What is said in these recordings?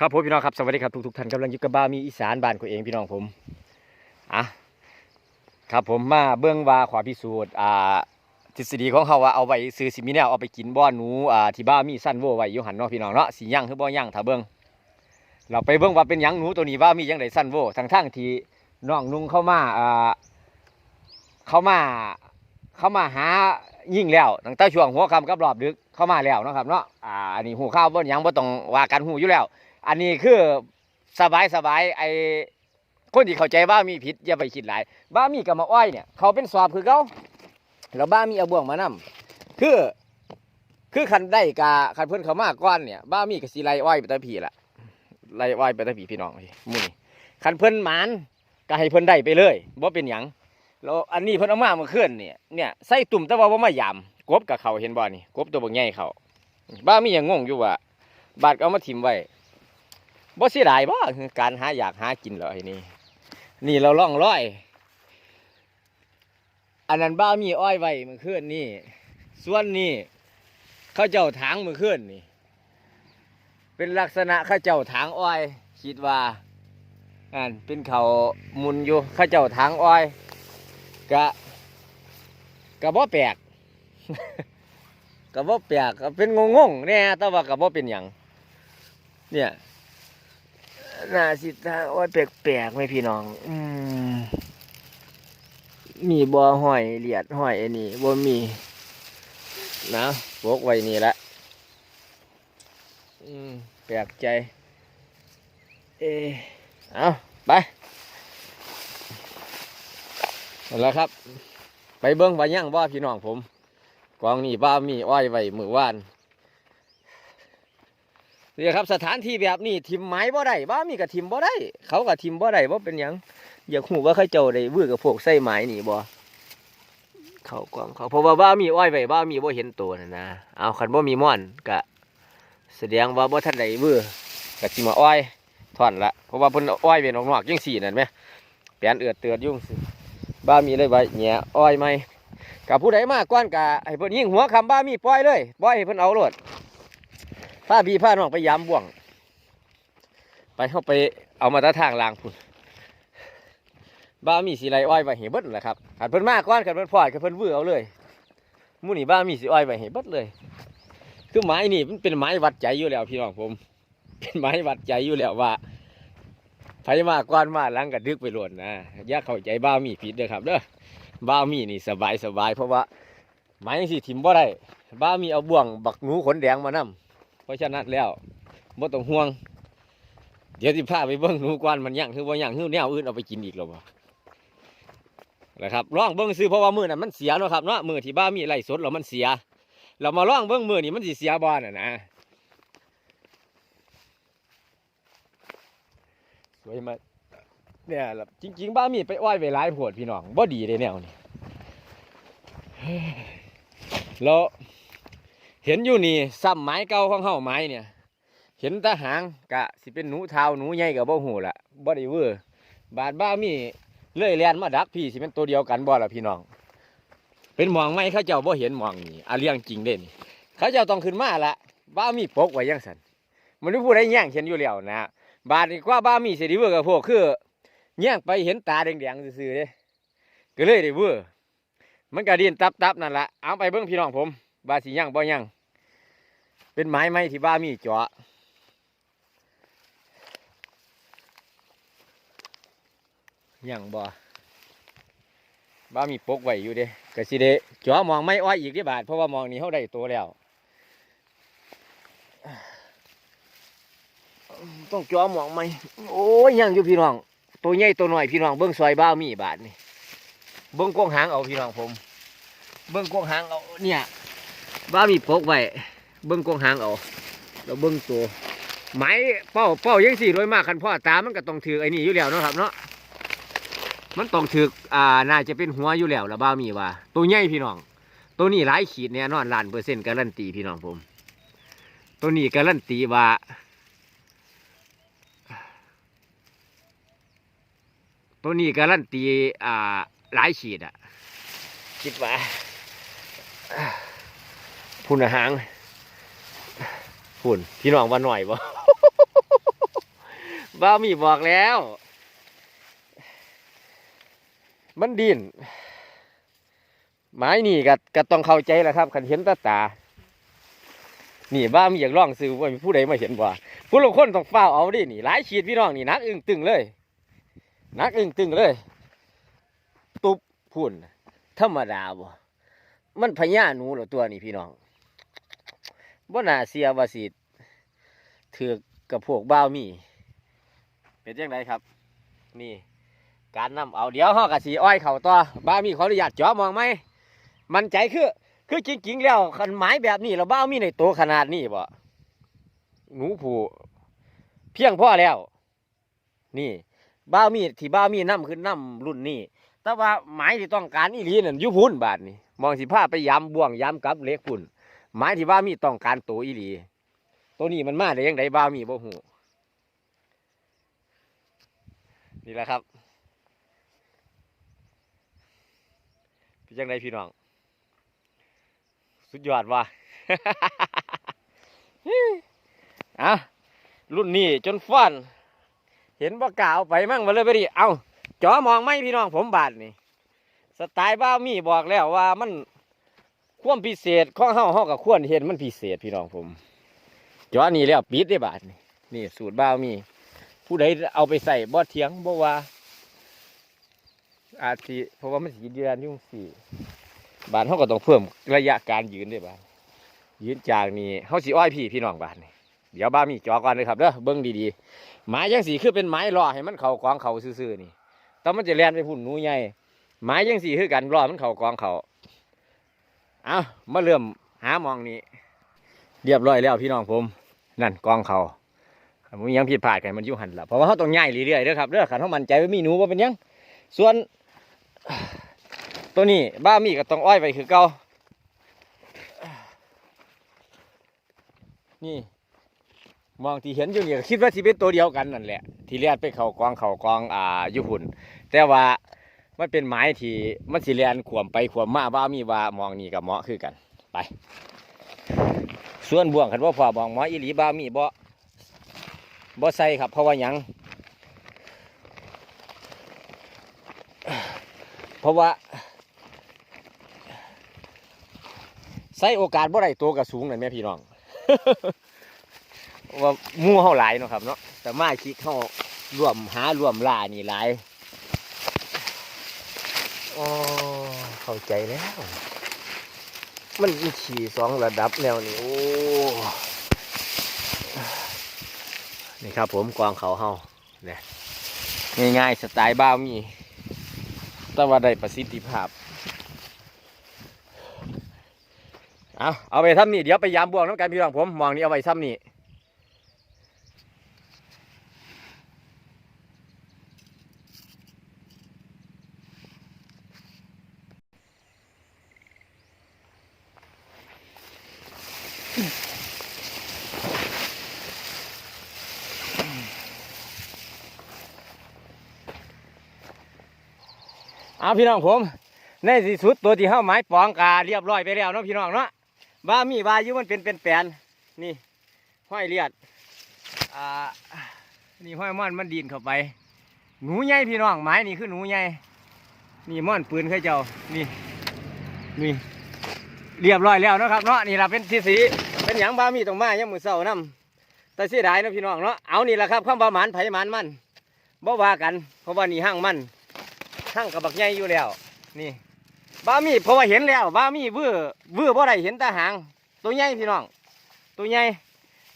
ครับผมพี่น้องครับสวัสดีครับทุกๆท่านกำลังอยู่กับบ้ามีอีสานบ้านของเองพี่น้องผมอะครับผมมาเบื้องว่าขวาพิสูจน์อ่าทฤษฎีของเขาว่าเอาไว้ซื้อสิมีแนวเอาไปกินบ่อหนูอ่าที่บ้ามีสั้นโวไว้อยู่หันเนาะพี่น้องเนาะสิย่างคือบ่ย่างถ้าเบิ่งเราไปเบิ่งว่าเป็นยังหนูตัวนี้ว่ามียังไดสั้นโวทั้งทั้งที่น้องนุ่งเข้ามาอ่าเข้ามาเข้ามาหายิ่งแล้วตั้งแต่ช่วงหัวคำกับรอบดึกเข้ามาแล้วนะครับเนาะอ่าอันนี้หูข้าวบ่หยังบ่ต้องว่ากันหูอยู่แล้ว อันนี้คือสบายสบายไอ้คนที่เข้าใจบ้ามีผิดอย่าไปคิดหลายบ้ามีกับมาอ้อยเนี่ย เขาเป็นสอบคือเขาแล้วบ้ามีเอาบ่วงมานํคือคือคันได้กาคันเพิ่อนเขามาก้อนเนี่ยบ้ามีกับสีไลอ้อยไปตะผีละไลอ้อยไปตะผีพี่น้องพี่มุ่นคันเพิ่อนหมานก็ให้เพิ่อนได้ไปเลยบ่เป็นหยังแล้วอันนี้เพิ่นเอามาเมื่อคืนเนี่ยเนี่ยใส่ตุ่มแต่ว่าบ่มายามกบกับเขาเห็นบ่นี่กบตัวบักใหญ่เขาบ้ามียังงงอยู่ว่าบาดก็เอามาถิ่มไว้ บ่เสียดายบ่คือการหาอยากหากินเหรอไอ้นี่นี่เราล่องร้อย อันนั้นบ้ามีอ้อยไว้มื่อคืนนี่ ส่วนนี้ข้าเจ้าถางมื่อคืนนี่ เป็นลักษณะข้าเจ้าถางอ้อย คิดว่าอันเป็นเขามุนอยู่ข้าเจ้าถางอ้อยกะกะบ่แปลกกะบ่แปลกก็เป็นงงๆแน่แต่ว่ากะบ่เป็นหยังเนี่ย หน่าสิทางอ้อยแปลกๆไหมพี่น้อง อืมมีบ่อหอยเหลียดหอยอันนี้บ่มีนะพกไว้นี่ละอืมแปลกใจ เออเอาไปเอาละครับ ไปเบิ้งว่าย่างว่าพี่น้องผมกองนี่บ้ามีอ้อยไว้มือว่าน นี่ครับสถานที่แบบนี้ทิมไม้บ่ได้บ้ามีกับทิมบ่ได้ เขากับทิมบ่ได้บ่เป็นยังอยากหูว่าเขาเจ้าได้วื้อกับพวกใส่ไม้นี่บ่เขากวางเขาเพราะว่าบ้ามีอ้อยไว้บ้ามีบ่เห็นตัวน่ะนะเอาคันบ่มีม่อนก็แสดงว่าบ่ทันได้วื้อก็สิมาอ้อยถอนละเพราะว่าเพิ่นอ้อยไว้นอกๆจังซี่นั่นแหมแปลนเอือดเตือดยุ่งบ้ามีเลยไว้แหน่อ้อยไหมกับผู้ใดมาก่อนก็ให้เพิ่นยิ่งหัวคำบ้ามีปล่อยเลยปล่อยให้เพิ่นเอาโลด พาพี่พาน้องไปยามบ่วง ไปเข้าไปเอามาตาทางลางพุ่นบ้ามีสีไรอ้อยไว้เห็นเบิดแหละครับขันเพิ่นมากก้อนขันเพิ่นพอดขันเพิ่นวื้อเอาเลยมู่นี่บ้ามีสีอ้อยไว้เห็นเบิดเลย คือไม้นี่มันเป็นไม้วัดใจอยู่แล้วพี่น้องผม เป็นไม้วัดใจอยู่แล้วว่าไผมากก้อนมาหลังกัดึกไปหล่นนะย่าเข้าใจบ้ามีผิดเด้อครับเด้อบ้ามีนี่สบายสบายเพราะว่าไม้สิถิ่มบ่ได้บ้ามีเอาบ่วงบักหนูขนแดงมานํ เพราะฉะนั้นแล้วบ่ต้องห่วง เดี๋ยวสิพาไปเบิ่งหนูกวนมันย่างคือบ่าย่างคือแนวอื่นเอาไปกินอีกแล้วบ่นะครับลองเบิ่งซื้อเพราะว่ามือนั้นมันเสียเนาะครับเนาะมือที่บ้ามีไล่สดแล้วมันเสีย เรามาลองเบิ่งมือนี้มันสิเสียบ่น่ะนะสวยมากเนี่ยล่ะจริง ๆ บ้ามีไปอ้อยไปหลายโพดพี่น้องบ่ดีเลยแนวนี้เฮ้ยแล้ว เห็นอยู่นี่ซ้ำไม้เก่าของเฮาไม้เนี่ย เห็นตาหางกะสิเป็นหนูเท้าหนูใหญ่กับบ่หูละบ่ได้เวอร์บาดบ้ามีเลื่อยแลนมาดักพี่สิเป็นตัวเดียวกันบ่ละพี่น้อง เป็นหมองไหมเขาเจ้าบ่เห็นหมองนี่อาเลี้ยงจริงเด่นเขาเจ้าต้องขึ้นมาละบ้ามีปกไว้ยังสันมันรู้ผู้ใดแย่งเห็นอยู่แล้วนะบาดนี่กว่าบ้ามีเสียดีเวอร์กับพวกคือแย่งไปเห็นตาแดงๆซื่อๆเด้ก็เลยได้เวอร์มันก็ดินตับๆนั่นละเอาไปเบิ่งพี่น้องผมบาสิย่างบ่ย่าง เป็นไม้ไม้ที่บ้ามีจาะย่างบ่บ้ามีปกไว้อยู่เด้ก็สิเด้จาะมองไม่อ้อยอีกเด้บาทเพราะว่ามองนี้เขาได้ตัวแล้ว ต้องจาะมองไหมโอ้ยย่างอยู่พี่น้อง ตัวใหญ่ตัวหน้อยพี่น้องเบิ้องซอยบ้ามีบาทนี่เบิ้องกวางหางเอาพี่น้องผม เบิ้องกวางหางเอาเนี่ยบ้ามีปกไว้ เบิ้งกวงหางเอาแล้วเบิ้งตัวไม้เป้าเป้ายังสี่โดยมากคันพ่อตามันก็ต้องถือไอ้นี่อยู่แล้วเนาะครับเนาะมันต้องถืออ่าน่าจะเป็นหัวอยู่แล้วละบ้ามีว่า ตัวใหญ่พี่น้อง ตัวนี้หลายขีดเนี่ยนอนล้านเปอร์เซ็นต์การันตีพี่น้องผม ตัวนี้การันตีว่าตัวนี้การันตีอ่าหลายขีดอะคิดว่าพุนหาง พุ่นพี่น้องว่าหน่อยบ่บ้ามีบอกแล้ว มันดินไม้นี่ก็ก็ต้องเข้าใจแหละครับคันเห็นตาตา นี่บ้ามีอยากลองซื้อว่ามีผู้ใดมาเห็นบ่ผู้ลงคนต้องเฝ้าเอาดินี่หลายฉีดพี่น้องนี่นักอึ้งตึงเลยนักอึ้งตึงเลย ตุบพุ่นธรรมดาบ่มันพญาหนูหรอตัวนี้พี่น้อง บ่น่าเสียว่าสิถือกกับพวกบ้าวมี เป็นยังไงครับ นี่ การนำเอาเดี๋ยวห่อกะสีอ้อยเข่าต่อบ้าวมีขออนุญาตจาะมองไหมมันใจคือคือจริง ๆ แล้วคันไม้แบบนี้เราบ้าวมีในตัวขนาดนี้บ่หนูผูเพียงพ่อแล้ว นี่บ้าวมีที่บ้าวมีนํคือนํรุ่นนี้แต่ว่าไม้ที่ต้องการอีหลีนั่นยุพุ่นบาทนี่มองสิผ้าไปย้ำบ่วงย้ำกับเล็กพุ่น ไม้ที่บ้ามีต้องการตัวอีหลี ตัวนี้มันมาได้ยังไงบ้ามีบ่หูนี่แหละครับเป็นยังไงพี่น้อง สุดยอดว่ะอะรุ่นนี้จนฟ้อนเห็นบ่กล้าเอาไปมั่งมาเลยไปดิเอาจอมองไหมพี่น้องผมบาดนี่ สไตล์บ้ามีบอกแล้วว่ามัน ความพิเศษของเฮาเฮากับควรเห็นมันพิเศษพี่น้องผมจอนี่แล้วปิดได้บาดนี่นี่สูตรบ้าวมี ผู้ใดเอาไปใส่บ่เถียงบ่ว่า อาจสิเพราะว่ามันสีเดือนยุ่งสี่บานเขาก็ต้องเพิ่มระยะการยืนได้วยบานยืนจากนี่เขาสีอ้อยพี่พี่น้องบานนี่เดี๋ยวบ้ามีจอก่อนเลยครับเด้อเบิ้งดีๆไม้ยังสีคือเป็นไม้รอให้มันเข่ากองเข่าซื่อๆนี่แต่มันจะแล่นไปพุ่นนูใหญ่ไม้ยังสีคือกันรอมันเข่ากองเข่า เอามาเริ่มหามองนี้ เรียบร้อยแล้วพี่น้องผม นั่นกองเขามันยังผิดพลาดกันมันยู่หันละเพราะว่าเขาต้องย่ายเรื่อยๆเด้อครับเด้อขันเขามันใจว่ามีหนูว่าเป็นยัง ส่วน ตัวนี้บ้ามีก็ต้องอ้อยไปคือเก่านี่มองที่เห็นอยู่นี่คิดว่าที่เป็นตัวเดียวกันนั่นแหละ ที่เลียนไปเขากองเขากองอ่าญี่ปุ่น แต่ว่า มันเป็นไม้ที่มันสิเลียนขวมไปขวมมาบ้ามีว่ามองนี่กับเหมาะคือกัน ไป ส่วนบ่วงคันว่าพอมองเหมาะอีหลีบ้ามีบ่บ่ใส่ครับ เพราะว่าหยังเพราะว่าใส่โอกาสบ่ได้ตัวกระสูงนั่นแม่พี่น้องว่ามู่เฮาหลายเนาะครับเนาะแต่มาคิดเฮารวมหารวมล่านี่หลาย อ๋อเข้าใจแล้ว มันมีขี่สองระดับแนวนี้โอ้นี่ครับผมกองเขาเฮาเนี่ยง่ายๆสไตล์บ้ามี แต่ว่าได้ประสิทธิภาพ เอาเอาไปทำนี่ เดี๋ยวไปยามบวงน้ำกันพี่น้องผม มองนี่เอาไปทำนี่ เอาพี่น้องผม ในที่สุดตัวที่เข้าไม้ปองกาเรียบร้อยไปแล้วเนาะพี่น้องเนาะว่ามีวายุมันเป็นเป็นแปลนนี่ห้อยเลียดอ่านี่ห้อยม่อนมันดินเข้าไป หนูใหญ่พี่น้องไม้นี่คือหนูใหญ่นี่ม่อนปืนเคยเจ้านี่นี่ เรียบร้อยแล้วนะครับเนาะนี่ละเป็นที่สีเป็นหยังบ้ามีตรงมายังมือเศร้านํแต่เสียดายนะพี่น้องเนาะเอานี่แหละครับข้ามบาหมานไผหมานมันบ่ว่ากัน เพราะว่านี่ห้างมันห้างกับบักใหญ่อยู่แล้ว นี่บ้ามีเพราะว่าเห็นแล้วบ้ามีวื้อวื้อบ่ได้เห็นตาหาง ตัวใหญ่พี่น้อง ตัวใหญ่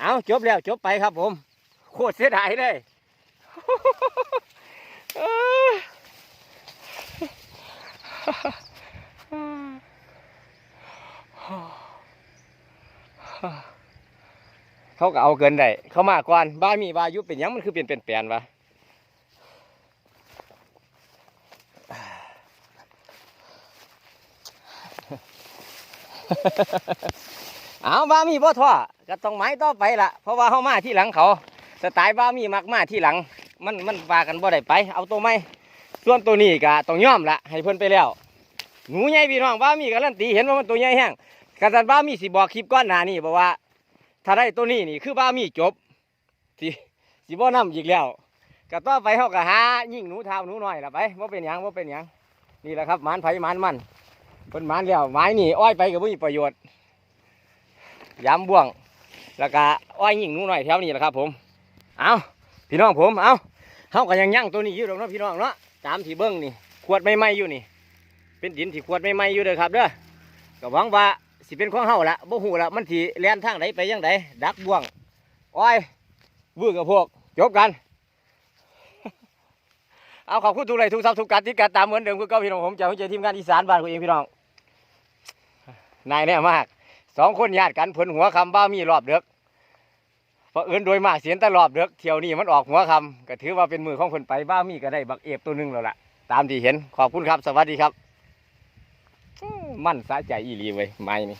เอาจบแล้วจบไปครับผม โคตรเสียดายเลย เขาก็เอาเกินได้เขามาก่อนบ้ามีวายุเป็นยังมันคือเป็นเป็นแปลนวะเอาบ้ามีบ่ท่อก็ต้องไม้ต่อไปละเพราะว่าเขามาที่หลังเขาสไตล์บ้ามีมักมาที่หลัง มันมันว่ากันบ่ได้ไป เอาตัวไม้ส่วนตัวนี้ก็ต้องย่อมละให้เพิ่นไปแล้วหนูใหญ่พี่น้องบ้ามีการันตีเห็นว่ามันตัวใหญ่แห้งกษัตริย์บ้ามีสิบอกคลิปก้อนหนานี่บอกว่า ถ้าได้ตัวนี้นี่คือบ้ามีจบสิสิบ่นำอีกแล้วก็ต่อไปเฮาก็หายิ่งหนูเท้าหนูหน้อยละไปบ่าเป็นยังบ่าเป็นยังนี่แหละครับมานไผมานมันเพิ่นมานแล้วไม้นี่อ้อยไปก็บ่มีประโยชน์ยามบ่วง แล้วก็อ้อยยิ่งหนูหน้อยแถวนี้แหละครับ ผม เอาพี่น้องผมเอาเฮาก็ยังยั่งตัวนี้อยู่ดอกเนาะพี่น้องเนาะตามที่เบิ่งนี่ขวดใหม่ๆอยู่นี่ เป็นดินที่ขวดใหม่ๆอยู่เด้อครับเด้อก็หวังว่า สิเป็นของเฮาละบ่ฮู้ละมันสิแล่นทางใดไปยังไดดักบ่วงอ้อยวื้อกับพวกจบกัน เอาขอบคุณทุกไลค์ทุกซับทุกการที่การตามเหมือนเดิมคือเก่าพี่น้องผมจากหัวใจทีมงานอีสานบ้านกูเองพี่น้องนายแน่มากสองคนญาติกันเพิ่นหัวคำบ้ามีรอบเดือกเพราะเอินโดยมากเสียนตรอบเดือกเที่ยวนี้มันออกหัวคำก็ถือว่าเป็นมือของเพิ่นไปบ้ามีก็ได้บักเอฟตัวหนึงแล้วล่ะตามที่เห็นขอบคุณครับสวัสดีครับ มั่นสะใจอีหลีเว้ยไม้นี่